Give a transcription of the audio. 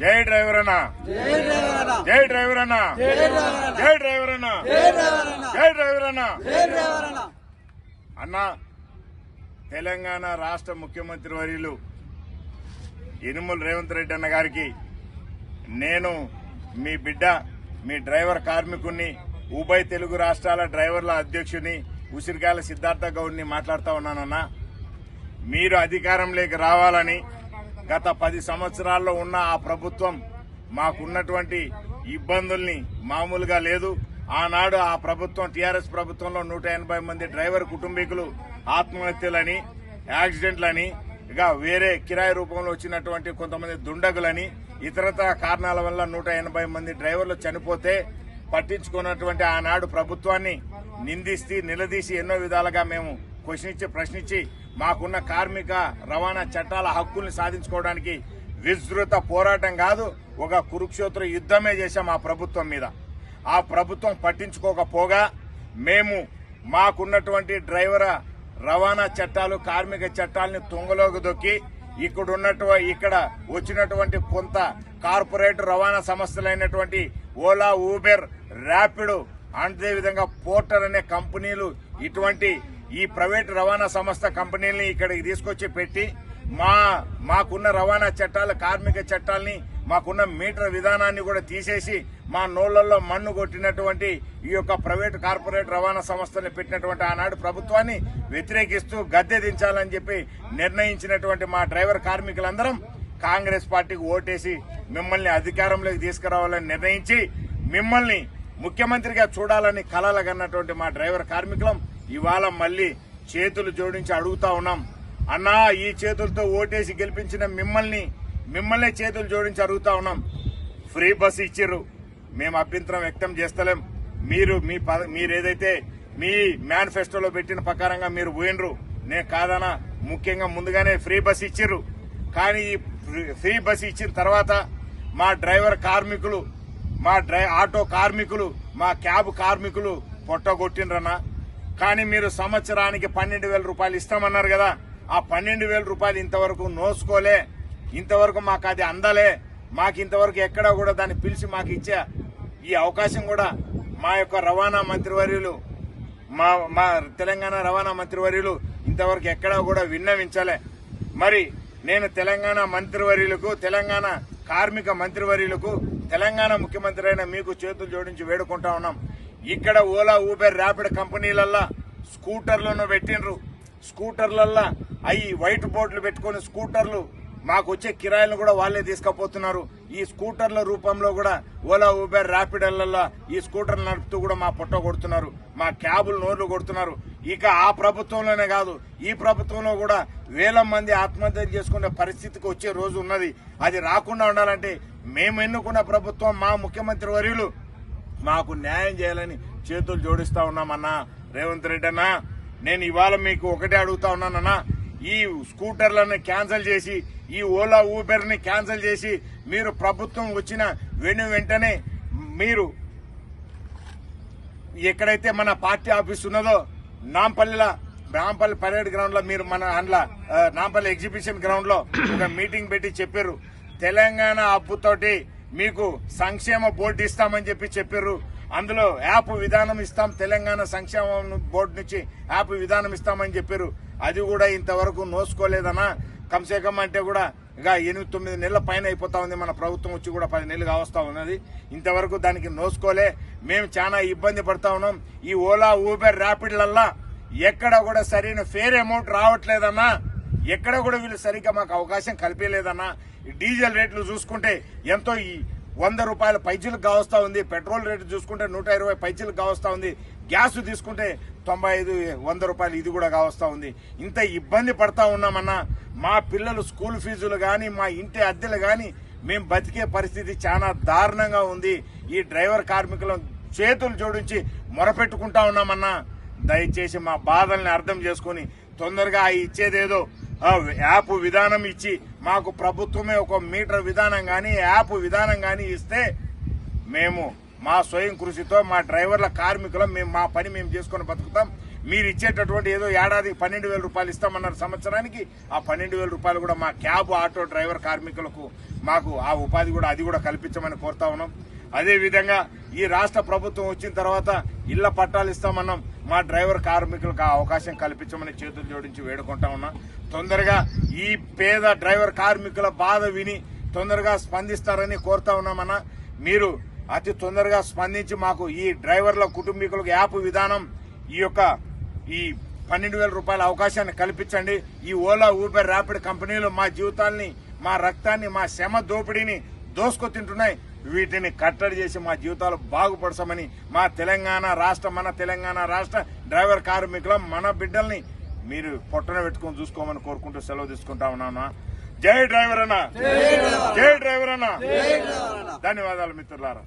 జై డ్రైవర్ అన్న జై డ్రైవర్ అన్న జై డ్రైవర్ అన్న జై డ్రైవర్ అన్న అన్న తెలంగాణ రాష్ట్ర ముఖ్యమంత్రి వర్యులు ఇనుముల రేవంత్ రెడ్డి అన్న గారికి నేను మీ బిడ్డ మీ డ్రైవర్ కార్మికుణ్ణి ఉభయ తెలుగు రాష్ట్రాల డ్రైవర్ల అధ్యక్షుని ఉసిరికాయల సిద్ధార్థ గౌడ్ని మాట్లాడుతా ఉన్నానన్నా. మీరు అధికారంలోకి రావాలని గత పది సంవత్సరాల్లో ఉన్న ఆ ప్రభుత్వం మాకున్నటువంటి ఇబ్బందుల్ని మామూలుగా లేదు. ఆనాడు ఆ ప్రభుత్వం టీఆర్ఎస్ ప్రభుత్వంలో నూట ఎనభై మంది డ్రైవర్ కుటుంబీకులు ఆత్మహత్యలని యాక్సిడెంట్లని ఇక వేరే కిరాయి రూపంలో వచ్చినటువంటి కొంతమంది దుండగులని ఇతరత కారణాల వల్ల నూట ఎనభై మంది డ్రైవర్లు చనిపోతే పట్టించుకున్నటువంటి ఆనాడు ప్రభుత్వాన్ని నిందిస్తూ నిలదీసి ఎన్నో విధాలుగా మేము క్వశ్చనిచ్చి ప్రశ్నించి మాకున్న కార్మిక రవాణా చట్టాల హక్కుల్ని సాధించుకోవడానికి విస్తృత పోరాటం కాదు ఒక కురుక్షేత్ర యుద్ధమే చేశాం ఆ ప్రభుత్వం మీద. ఆ ప్రభుత్వం పట్టించుకోకపోగా మేము మాకున్నటువంటి డ్రైవర్ రవాణా చట్టాలు కార్మిక చట్టాలని తుంగలోకి దొక్కి ఇక్కడ ఇక్కడ వచ్చినటువంటి కొంత కార్పొరేట్ రవాణా సంస్థలైనటువంటి ఓలా ఊబెర్ ర్యాపిడ్ అంతేవిధంగా పోర్టర్ అనే కంపెనీలు ఇటువంటి ఈ ప్రైవేట్ రవాణా సంస్థ కంపెనీల్ని ఇక్కడికి తీసుకొచ్చి పెట్టి మా మాకున్న రవాణా చట్టాలు కార్మిక చట్టాలని మాకున్న మీటర్ విధానాన్ని కూడా తీసేసి మా నోళ్ళలో మన్ను కొట్టినటువంటి ఈ యొక్క ప్రైవేట్ కార్పొరేట్ రవాణా సంస్థని పెట్టినటువంటి ఆనాడు ప్రభుత్వాన్ని వ్యతిరేకిస్తూ గద్దె దించాలని చెప్పి నిర్ణయించినటువంటి మా డ్రైవర్ కార్మికులందరం కాంగ్రెస్ పార్టీకి ఓటేసి మిమ్మల్ని అధికారంలోకి తీసుకురావాలని నిర్ణయించి మిమ్మల్ని ముఖ్యమంత్రిగా చూడాలని కలలగన్నటువంటి మా డ్రైవర్ కార్మికులం ఇవాళ మళ్ళీ చేతులు జోడించి అడుగుతా ఉన్నాం. అన్నా ఈ చేతులతో ఓటేసి గెలిపించిన మిమ్మల్ని మిమ్మల్నే చేతులు జోడించి అడుగుతా ఉన్నాం. ఫ్రీ బస్ ఇచ్చిర్రు. మేము అభ్యంతరం వ్యక్తం చేస్తలేం. మీరు మీ మీరేదైతే మీ మేనిఫెస్టోలో పెట్టిన ప్రకారంగా మీరు పోయినరు నేను కాదనా ముఖ్యంగా ముందుగానే ఫ్రీ బస్ ఇచ్చిర్రు. కానీ ఈ ఫ్రీ- ఫ్రీ బస్ ఇచ్చిన తర్వాత మా డ్రైవర్ కార్మికులు మా డ్రై ఆటో కార్మికులు మా క్యాబ్ కార్మికులు పొట్టగొట్టిండ్రన్నా కానీ మీరు సంవత్సరానికి పన్నెండు వేల రూపాయలు ఇస్తామన్నారు కదా ఆ పన్నెండు వేల రూపాయలు ఇంతవరకు నోసుకోలే ఇంతవరకు మాకు అది అందలే. మాకు ఇంతవరకు ఎక్కడ కూడా దాన్ని పిలిచి మాకు ఇచ్చే ఈ అవకాశం కూడా మా యొక్క రవాణా మంత్రివర్యులు మా మా తెలంగాణ రవాణా మంత్రివర్యులు ఇంతవరకు ఎక్కడా కూడా విన్నవించలే. మరి నేను తెలంగాణ మంత్రివర్యులకు తెలంగాణ కార్మిక మంత్రివర్యులకు తెలంగాణ ముఖ్యమంత్రి అయిన మీకు చేతులు జోడించి వేడుకుంటా ఉన్నాం. ఇక్కడ ఓలా ఊబర్ ర్యాపిడ్ కంపెనీలల్లా స్కూటర్లను పెట్టిండ్రు. స్కూటర్లల్లా అవి వైట్ బోర్డులు పెట్టుకొని స్కూటర్లు మాకు వచ్చే కిరాయిలను కూడా వాళ్ళే తీసుకుపోతున్నారు. ఈ స్కూటర్ల రూపంలో కూడా ఓలా ఊబర్ ర్యాపిడోలలో ఈ స్కూటర్లు నడుపుతూ కూడా మా పొట్ట కొడుతున్నారు. మా క్యాబులు నోర్లు కొడుతున్నారు. ఇక ఆ ప్రభుత్వంలోనే కాదు ఈ ప్రభుత్వంలో కూడా వేల మంది ఆత్మహత్యలు చేసుకునే పరిస్థితికి వచ్చే రోజు ఉన్నది. అది రాకుండా ఉండాలంటే మేము ఎన్నుకున్న ప్రభుత్వం మా ముఖ్యమంత్రి వర్యులు మాకు న్యాయం చేయాలని చేతులు జోడిస్తా ఉన్నామన్నా. రేవంత్ రెడ్డి అన్నా నేను ఇవాళ మీకు ఒకటే అడుగుతా ఉన్నానన్నా. ఈ స్కూటర్లను క్యాన్సిల్ చేసి ఈ ఓలా ఊబర్ని క్యాన్సిల్ చేసి మీరు ప్రభుత్వం వచ్చిన వెను వెంటనే మీరు ఎక్కడైతే మన పార్టీ ఆఫీస్ ఉన్నదో నాంపల్లిలో నాంపల్లి పరేడ్ గ్రౌండ్లో మీరు మన అందులో నాంపల్లి ఎగ్జిబిషన్ గ్రౌండ్లో ఒక మీటింగ్ పెట్టి చెప్పారు. తెలంగాణ అప్పుతోటి మీకు సంక్షేమ బోర్డు ఇస్తామని చెప్పి చెప్పారు అందులో యాప్ విధానం ఇస్తాం తెలంగాణ సంక్షేమ బోర్డు నుంచి యాప్ విధానం ఇస్తామని చెప్పారు అది కూడా ఇంతవరకు నోసుకోలేదన్నా కమ్సే కమ్ అంటే కూడా ఇక ఎనిమిది తొమ్మిది నెలల పైన అయిపోతా ఉంది. మన ప్రభుత్వం వచ్చి కూడా పది నెలలు కావస్తా ఉన్నది. ఇంతవరకు దానికి నోసుకోలే మేము చాలా ఇబ్బంది పడతా ఉన్నాం. ఈ ఓలా ఊబర్ ర్యాపిడ్లల్లా ఎక్కడ కూడా సరైన ఫేర్ అమౌంట్ రావట్లేదన్నా. ఎక్కడ కూడా వీళ్ళు సరిగ్గా మాకు అవకాశం కల్పించలేదన్నా డీజిల్ రేట్లు చూసుకుంటే ఎంతో ఈ వంద రూపాయల పైచీలకు కావస్తా ఉంది. పెట్రోల్ రేటు చూసుకుంటే నూట ఇరవై పైచీలకు కావస్తా ఉంది. గ్యాస్ తీసుకుంటే తొంభై ఐదు వంద రూపాయలు ఇది కూడా కావస్తా ఉంది. ఇంత ఇబ్బంది పడతా ఉన్నామన్నా మా పిల్లలు స్కూల్ ఫీజులు కానీ మా ఇంటి అద్దెలు కానీ మేము బతికే పరిస్థితి చాలా దారుణంగా ఉంది. ఈ డ్రైవర్ కార్మికుల చేతులు జోడించి మొరపెట్టుకుంటా ఉన్నామన్నా. దయచేసి మా బాధల్ని అర్థం చేసుకొని తొందరగా ఇచ్చేదేదో యాప్ విధానం ఇచ్చి మాకు ప్రభుత్వమే ఒక మీటర్ విధానం కానీ యాప్ విధానం కానీ ఇస్తే మేము మా స్వయం కృషితో మా డ్రైవర్ల కార్మికులం మేము మా పని మేము చేసుకొని బతుకుతాం. మీరు ఇచ్చేటటువంటి ఏదో ఏడాదికి పన్నెండు వేల రూపాయలు ఇస్తామన్నారు సంవత్సరానికి ఆ పన్నెండు వేల రూపాయలు కూడా మా క్యాబ్ ఆటో డ్రైవర్ కార్మికులకు మాకు ఆ ఉపాధి కూడా అది కూడా కల్పించమని కోరుతా ఉన్నాం. అదేవిధంగా ఈ రాష్ట్ర ప్రభుత్వం వచ్చిన తర్వాత ఇళ్ళ పట్టాలు ఇస్తామన్నాం. మా డ్రైవర్ కార్మికులకు ఆ అవకాశం కల్పించమని చేతులు జోడించి వేడుకుంటా ఉన్నా. తొందరగా ఈ పేద డ్రైవర్ కార్మికుల బాధ విని తొందరగా స్పందిస్తారని కోరుతా ఉన్నామన్నా. మీరు అతి తొందరగా స్పందించి మాకు ఈ డ్రైవర్ల కుటుంబీకులకు యాప్ విధానం ఈ యొక్క ఈ పన్నెండు వేల రూపాయల అవకాశాన్ని కల్పించండి. ఈ ఓలా ఊబర్ ర్యాపిడ్ కంపెనీలు మా జీవితాల్ని మా రక్తాన్ని మా శ్రమ దోపిడీని దోసుకొతింటున్నాయి వీటిని కట్టడి చేసి మా జీవితాలు బాగుపడసమని మా తెలంగాణ రాష్ట్ర మన తెలంగాణ రాష్ట్ర డ్రైవర్ కార్మికుల మన బిడ్డల్ని మీరు పొట్టన పెట్టుకొని చూసుకోమని కోరుకుంటూ సెలవు తీసుకుంటా ఉన్నాను. జై డ్రైవర్ అన్న. జై డ్రైవర్ అన్న. ధన్యవాదాలు మిత్రులారా.